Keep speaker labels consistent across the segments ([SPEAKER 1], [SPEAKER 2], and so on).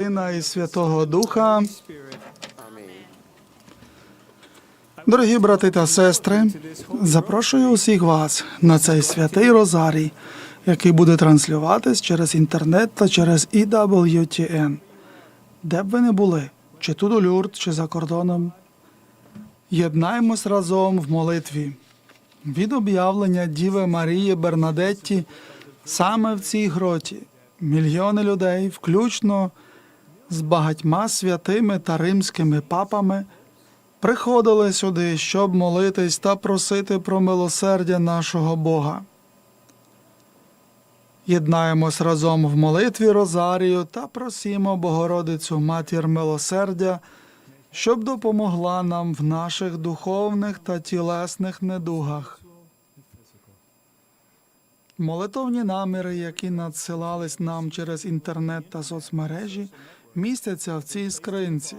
[SPEAKER 1] Сина і Святого Духа. Дорогі брати та сестри, запрошую усіх вас на цей святий Розарій, який буде транслюватись через інтернет та через EWTN. Де б ви не були, чи тут у Люрт, чи за кордоном. Єднаймось разом в молитві. Від об'явлення Діви Марії Бернадетті саме в цій гроті мільйони людей, включно з багатьма святими та римськими папами, приходили сюди, щоб молитись та просити про милосердя нашого Бога. Єднаємось разом в молитві Розарію та просімо Богородицю Матір милосердя, щоб допомогла нам в наших духовних та тілесних недугах. Молитовні наміри, які надсилались нам через інтернет та соцмережі, містяться в цій скринці.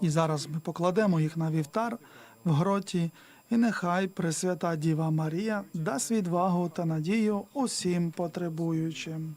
[SPEAKER 1] І зараз ми покладемо їх на вівтар в гроті, і нехай Пресвята Діва Марія дасть відвагу та надію усім потребуючим.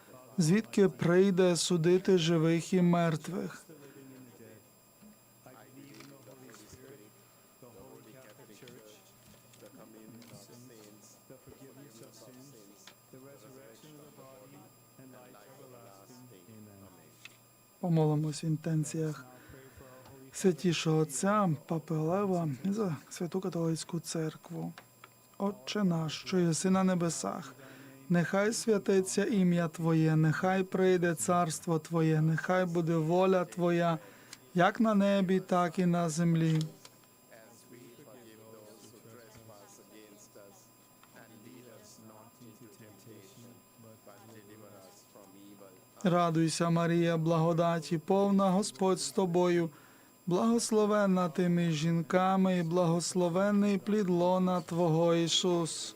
[SPEAKER 1] звідки прийде судити живих і мертвих. Помолимось в інтенціях святішого Отця, Папи Лева за святу католицьку церкву. Отче наш, що єси на небесах, нехай святиться ім'я Твоє, нехай прийде царство Твоє, нехай буде воля Твоя, як на небі, так і на землі. Радуйся, Марія, благодаті, повна Господь з тобою, благословенна ти між жінками, і благословенний плід лона Твого Ісус.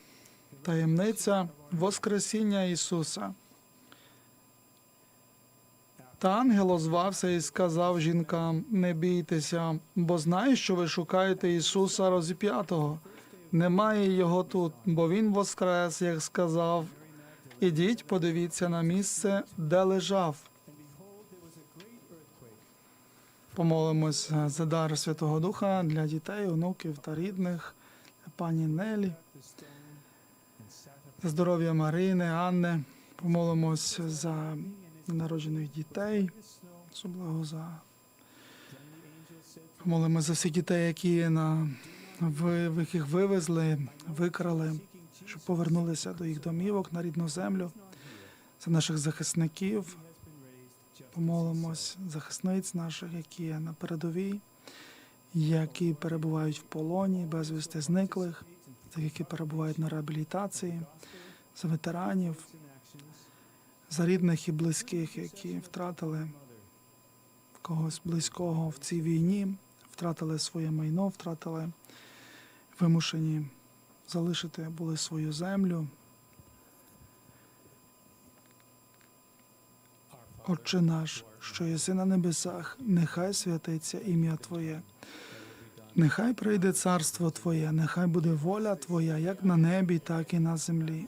[SPEAKER 1] таємниця Воскресіння Ісуса. Та ангел озвався і сказав жінкам: Не бійтеся, бо знаю, що ви шукаєте Ісуса розіп'ятого. Немає його тут, бо Він воскрес, як сказав. Ідіть, подивіться на місце, де лежав. Помолимось за дар Святого Духа для дітей, онуків та рідних, пані Нелі, за здоров'я Марини, Анни. Помолимось за народжених дітей, особливо за помолимось за всіх дітей, які на ви, яких вивезли, викрали, щоб повернулися до їх домівок на рідну землю, за наших захисників. Помолимось захисниць наших, які є на передовій, які перебувають в полоні, безвісти зниклих, тих, які перебувають на реабілітації, за ветеранів, за рідних і близьких, які втратили когось близького в цій війні, втратили своє майно, втратили вимушені залишити були свою землю. Отче наш, що єси на небесах, нехай святиться ім'я Твоє. Нехай прийде царство Твоє, нехай буде воля Твоя, як на небі, так і на землі.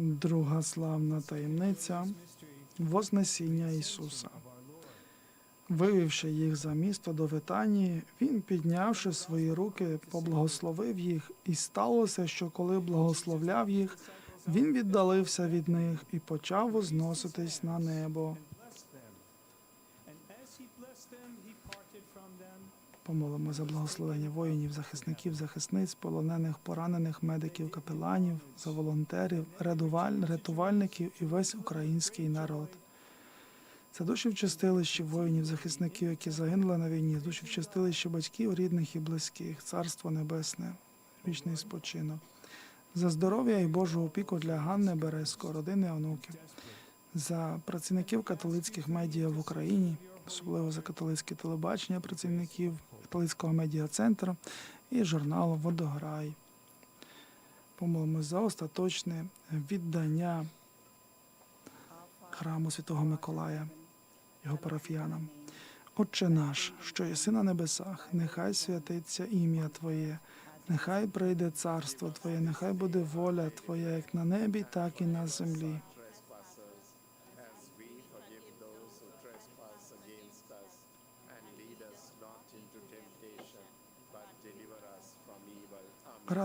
[SPEAKER 1] Друга славна таємниця Вознесіння Ісуса. Вивівши їх за місто до Витанії, він, піднявши свої руки, поблагословив їх, і сталося, що коли благословляв їх, він віддалився від них і почав возноситись на небо. Помолимо за благословення воїнів, захисників, захисниць, полонених, поранених, медиків, капеланів, за волонтерів, рятуваль- рятувальників і весь український народ. Це душі в чистилищі воїнів, захисників, які загинули на війні, душі в чистилищі батьків, рідних і близьких, Царство Небесне, вічний спочинок. За здоров'я і Божу опіку для Ганни Березко, родини онуків, за працівників католицьких медіа в Україні, особливо за католицьке телебачення працівників католицького медіа-центру і журналу Водограй. Помолимось за остаточне віддання храму Святого Миколая, його парафіянам. Отче наш, що єси на небесах, нехай святиться ім'я Твоє, нехай прийде царство Твоє, нехай буде воля Твоя, як на небі, так і на землі.
[SPEAKER 2] Trespassers, as we forgive those who trespass against us. And lead us not into temptation, but deliver us from evil. Amen.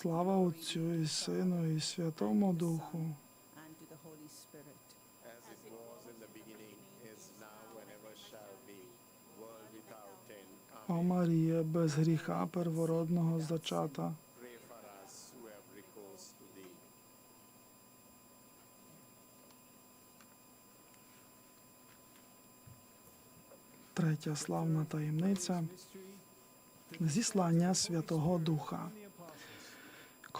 [SPEAKER 1] Слава Отцю і Сину, і Святому Духу. О. Марія, без гріха первородного зачата. Третя славна таємниця зіслання Святого Духа.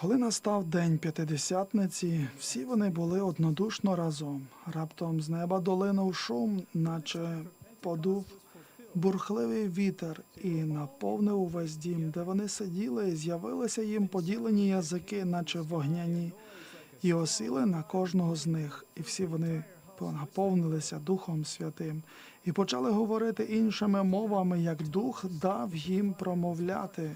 [SPEAKER 1] Коли настав день п'ятидесятниці, всі вони були однодушно разом. Раптом з неба долинув шум, наче подув бурхливий вітер, і наповнив увесь дім, де вони сиділи, і з'явилися їм поділені язики, наче вогняні, і осіли на кожного з них, і всі вони наповнилися Духом Святим, і почали говорити іншими мовами, як Дух дав їм промовляти.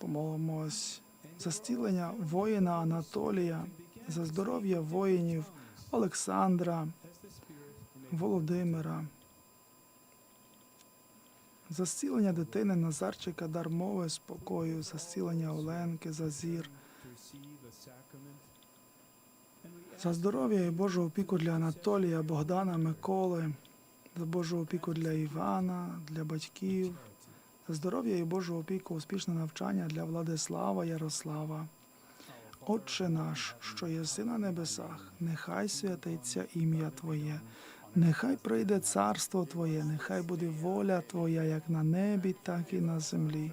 [SPEAKER 1] Помолимось за зцілення воїна Анатолія, за здоров'я воїнів Олександра, Володимира, за зцілення дитини Назарчика Дармови спокою, за зцілення Оленки, за зір, за здоров'я і Божу опіку для Анатолія, Богдана, Миколи, за Божу опіку для Івана, для батьків, здоров'я і Божу опіку, успішне навчання для Владислава, Ярослава. Отче наш, що єси на небесах, нехай святиться ім'я Твоє, нехай прийде царство Твоє, нехай буде воля Твоя, як на небі, так і на землі.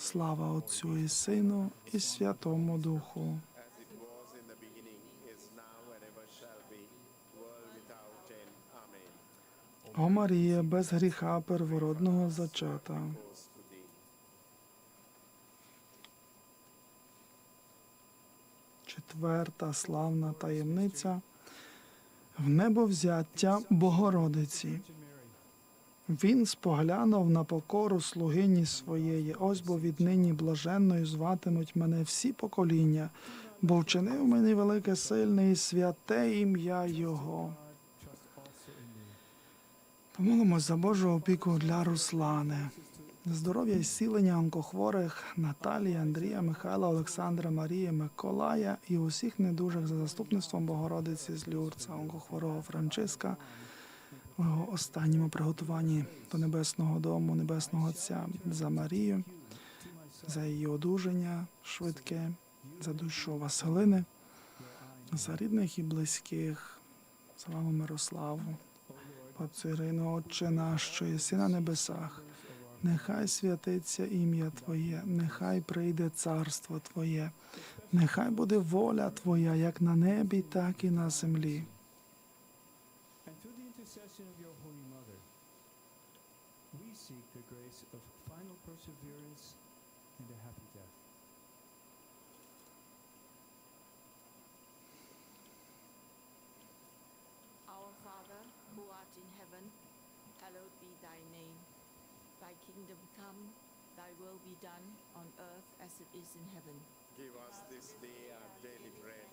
[SPEAKER 1] Слава Отцю і Сину, і Святому Духу. О Марія, без гріха первородного зачата. Четверта славна таємниця в небовзяття Богородиці. Він споглянув на покору слугині своєї. Ось бо віднині блаженною зватимуть мене всі покоління, бо вчинив мені велике сильне і святе ім'я Його. Помолимось за Божу опіку для Руслани. Здоров'я і зцілення онкохворих Наталії, Андрія, Михайла, Олександра, Марії, Миколая і усіх недужих за заступництвом Богородиці з Люрца, онкохворого Франциска останньому приготуванні до Небесного дому, Небесного Отця за Марію, за її одужання швидке, за душу Василини, за рідних і близьких, за маму Мирославу, Отцю Ірину, Отче наш, що єси на небесах. Нехай святиться ім'я Твоє, нехай прийде царство Твоє, нехай буде воля Твоя, як на небі, так і на землі.
[SPEAKER 3] And through the intercession of your Holy Mother, we seek the grace of final perseverance and a happy death.
[SPEAKER 4] Our Father, who art in heaven, hallowed be thy name. Thy kingdom come, thy will be done on earth as it is in heaven.
[SPEAKER 2] Give us this day our daily bread,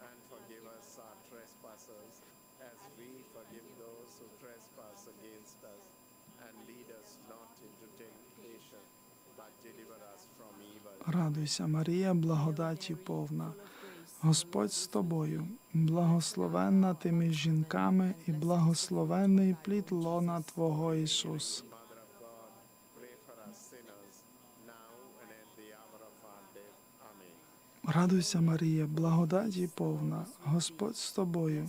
[SPEAKER 2] and forgive us our trespasses, as we forgive those who trespass against us. And lead us not into temptation, but deliver us from evil.
[SPEAKER 1] Радуйся, Марія, благодаті повна. Господь з тобою, благословенна ти між жінками, і благословений плід лона Твого Ісус. Радуйся, Марія, благодаті повна, Господь з тобою,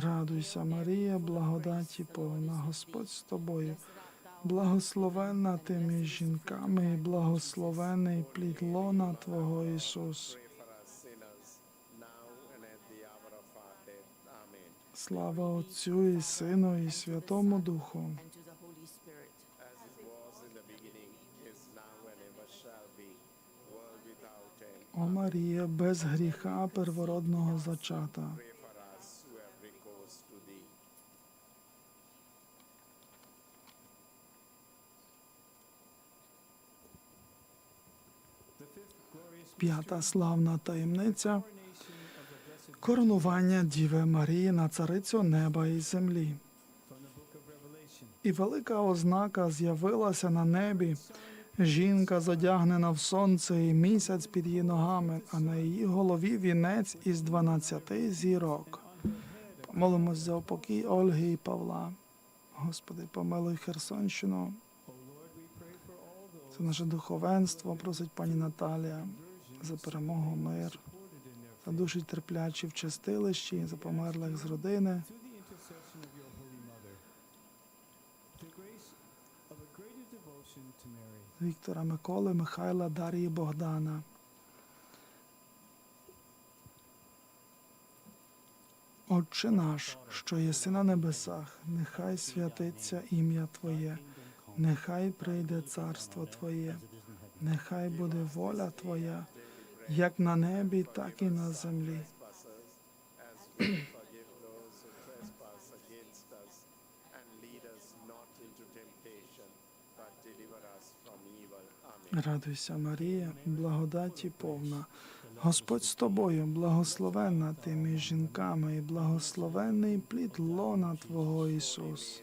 [SPEAKER 1] Радуйся, Марія, благодаті повна Господь з тобою, благословенна ти між жінками, і благословений плід лона Твого Ісус. Слава Отцю і Сину, і Святому Духу. О Марія, без гріха первородного зачата. П'ята славна таємниця коронування Діви Марії на царицю неба і землі. І велика ознака з'явилася на небі. Жінка задягнена в сонце і місяць під її ногами, а на її голові вінець із дванадцяти зірок. Помолимось за упокій Ольги і Павла. Господи, помилуй Херсонщину. Це наше духовенство, просить пані Наталія за перемогу, мир, за душі терплячі в чистилищі, за померлих з родини. Віктора Миколи, Михайла, Дарії Богдана. Отче наш, що єси на небесах, нехай святиться ім'я Твоє, нехай прийде царство Твоє, нехай буде воля Твоя, як на небі, так і на землі. Радуйся, Марія, благодаті повна. Господь з тобою, благословенна ти між жінками, і благословенний плід лона Твого Ісус.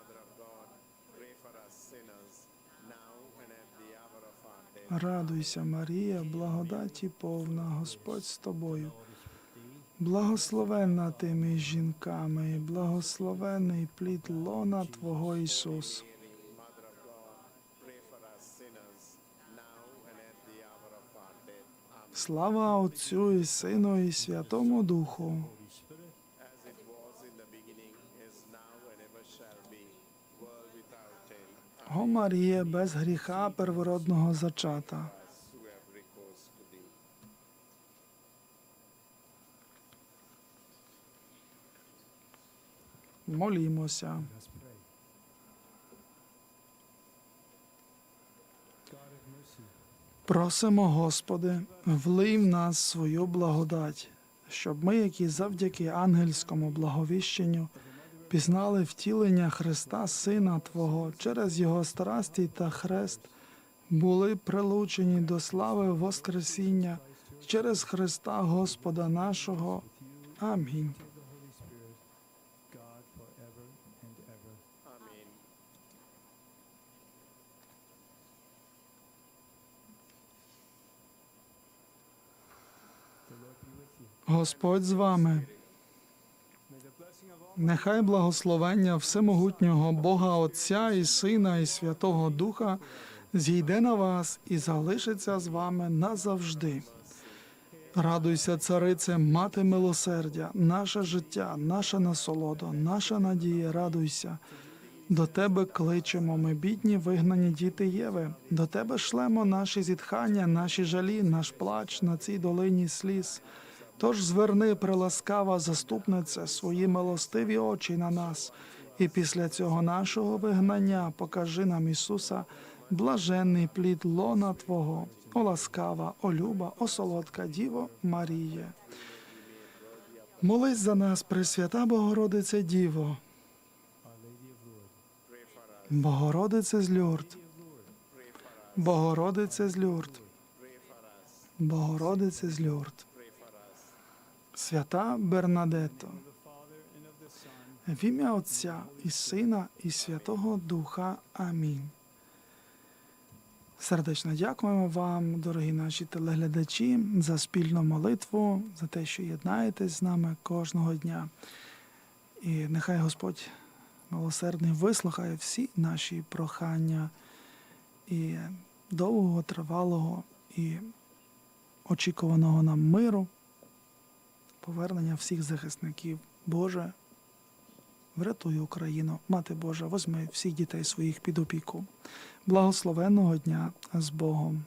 [SPEAKER 1] Радуйся, Марія, благодаті повна, Господь з тобою. Благословенна ти між жінками, благословений плід лона Твого Ісус. Слава Отцю і Сину і Святому Духу. О Марія, без гріха первородного зачата. Молімося. Просимо, Господи, влий в нас свою благодать, щоб ми, які завдяки ангельському благовіщенню, пізнали втілення Христа, Сина Твого, через Його страсті та хрест, були прилучені до слави Воскресіння через Христа Господа нашого. Амінь.
[SPEAKER 3] of the Holy
[SPEAKER 1] Нехай благословення Всемогутнього Бога Отця і Сина і Святого Духа зійде на вас і залишиться з вами назавжди. Радуйся, царице, мати милосердя, наше життя, наша насолода, наша надія, радуйся. До тебе кличемо, ми бідні, вигнані діти Єви. До тебе шлемо наші зітхання, наші жалі, наш плач на цій долині сліз. Тож зверни, приласкава заступнице, свої милостиві очі на нас, і після цього нашого вигнання покажи нам Ісуса, блаженний плід лона Твого, о ласкава, о люба, о солодка Діво Маріє. Молись за нас, Пресвята Богородице Діво. Богородице з Люрд. Богородице з Люрд. Богородице з Люрд. Свята Бернадето. В ім'я Отця і Сина, і Святого Духа. Амінь. Сердечно дякуємо вам, дорогі наші телеглядачі, за спільну молитву, за те, що єднаєтесь з нами кожного дня. І нехай Господь милосердний вислухає всі наші прохання і довгого, тривалого і очікуваного нам миру, повернення всіх захисників. Боже, Врятуй Україну, Мати Божа, возьми всіх дітей своїх під опіку. Благословенного дня з Богом.